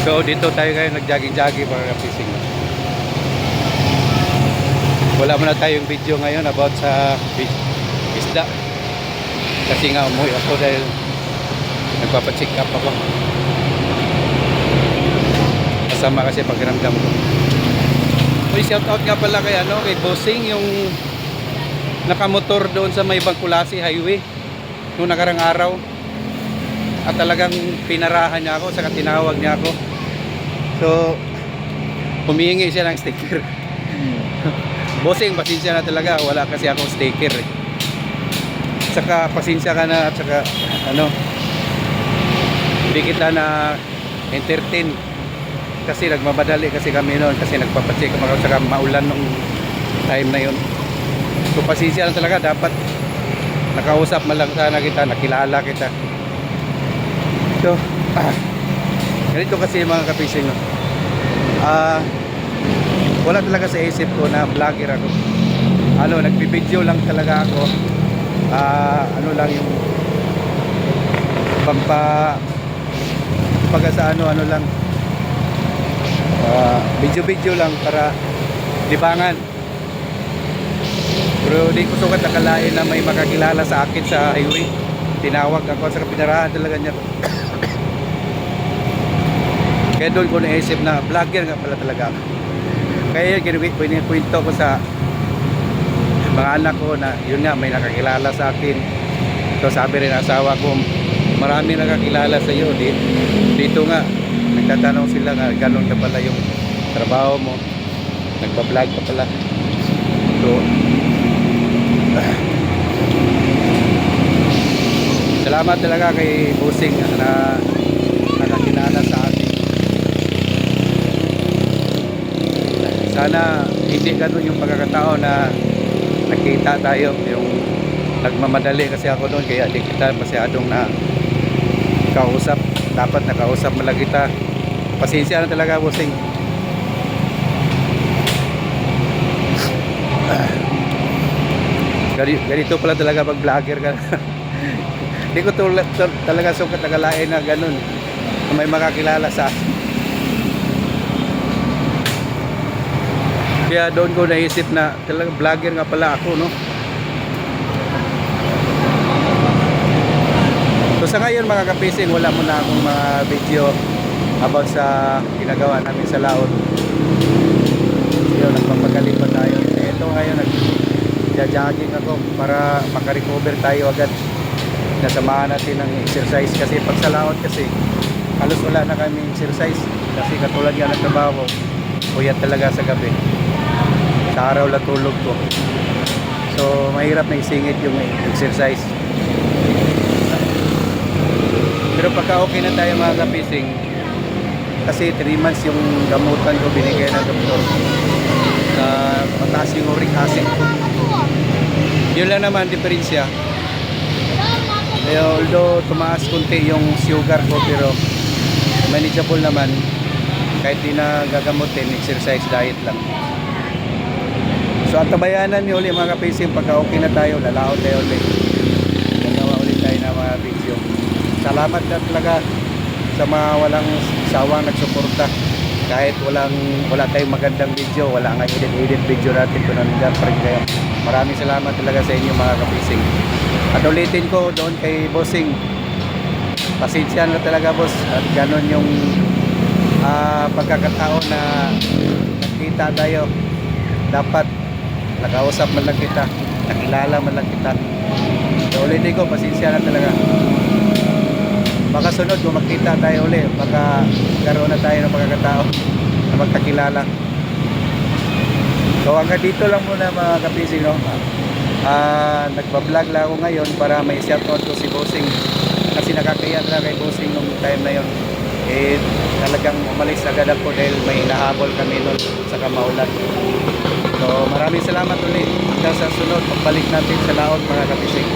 So dito tayo ngayon nag-jogging-jogging mga kapising. Wala muna tayong video ngayon about sa isda. Kasi nga umuwi ako dahil nagpapacheck up ako. Kasama kasi pakiramdam ko. Uy, shout out nga pala kay ano, kay Bossing yung nakamotor doon sa may Bangkulasi Highway noong nakarang araw. At talagang pinarahan niya ako, saka tinawag niya ako. So, humihingi siya ng sticker. Bossing, pasensya na talaga. Wala kasi akong sticker eh. Saka pasensya ka na at saka ano, hindi kita na entertain kasi nagmamadali kasi kami noon kasi nagpapacheck ako saka maulan nung time na yun. So pasensya lang talaga dapat nakausap man lang sana kita, nakilala kita. So, ah, ganito kasi mga kapising. no. Ah, wala talaga sa isip ko na vlogger ako. Ano, nagbibideo lang talaga ako. Ah, ano lang yung pampa pagka sa ano ano lang Ah, video-video lang para libangan. Pero di ko sukat nakalain na may makakilala sa akin sa highway. Tinawag ako sa kapinarahan talaga niya. Kaya doon ko naisip na vlogger nga pala talaga ako. Kaya yun, kwento ko sa mga anak ko na yun nga may nakakilala sa akin. So sabi rin asawa ko, marami nakakilala sa iyo. Di, dito nga, nagtatanong sila nga ganun na pala yung trabaho mo. Nagpa-vlog ka pala. So, salamat talaga kay Busing na nakakilala sa akin. Sana hindi ganun yung pagkakatao na nakita tayo yung nagmamadali kasi ako doon kaya di kita masyadong na kausap. Dapat nakausap mo lang kita. Pasensya na talaga Gani- ganito pala talaga pag vlogger ka. Hindi ko talaga sukat nakalain na ganun. May makakilala sa akin kaya doon ko naisip na talaga vlogger nga pala ako no So sa ngayon mga kapising, wala muna akong mga video about sa ginagawa namin sa laot. Yun, nagpapagaling pa tayo. Ito ngayon, nag-jogging ako para makarecover tayo agad. Nasamahan natin ng exercise kasi pag sa laot kasi halos wala na kami exercise kasi katulad nga ng trabaho puyat talaga sa gabi sa araw lang tulog ko so mahirap na isingit yung exercise pero pagka okay na tayo mga kapising, kasi 3 months yung gamutan ko binigay ng doktor na mataas yung uric acid ko. Yun lang naman diferensya. Kaya although tumaas kunti yung sugar ko pero manageable naman kahit di na gagamutin, exercise diet lang. So ang tabayanan niyo ulit mga kapising pagka okay na tayo, lalaot tayo ulit. Gagawa ulit tayo ng mga video. Salamat na talaga sa mga walang sawang nagsuporta. Kahit walang wala tayong magandang video wala nga edit edit video natin kung nandiyan pa rin kayo. Maraming salamat talaga sa inyo mga kapising at ulitin ko doon kay bossing pasensya na talaga boss at ganon yung ah, pagkakataon na nakita tayo. Dapat nakausap man lang kita. Nakilala man lang kita. So ulitin ko pasensya na talaga. Baka sunod kung magkita tayo uli baka karoon na tayo ng pagkakatao na magkakilala. So hanggang dito lang muna mga kapising no? Ah, nagbablog lang ako ngayon para may shoutout ko si Bossing. Kasi nakakaya na kay Bossing nung time na yon eh talagang umalis agad ako dahil may nahabol kami nun sa kamaulan so maraming salamat ulit hanggang sa sunod. Pagbalik natin sa laot mga kapising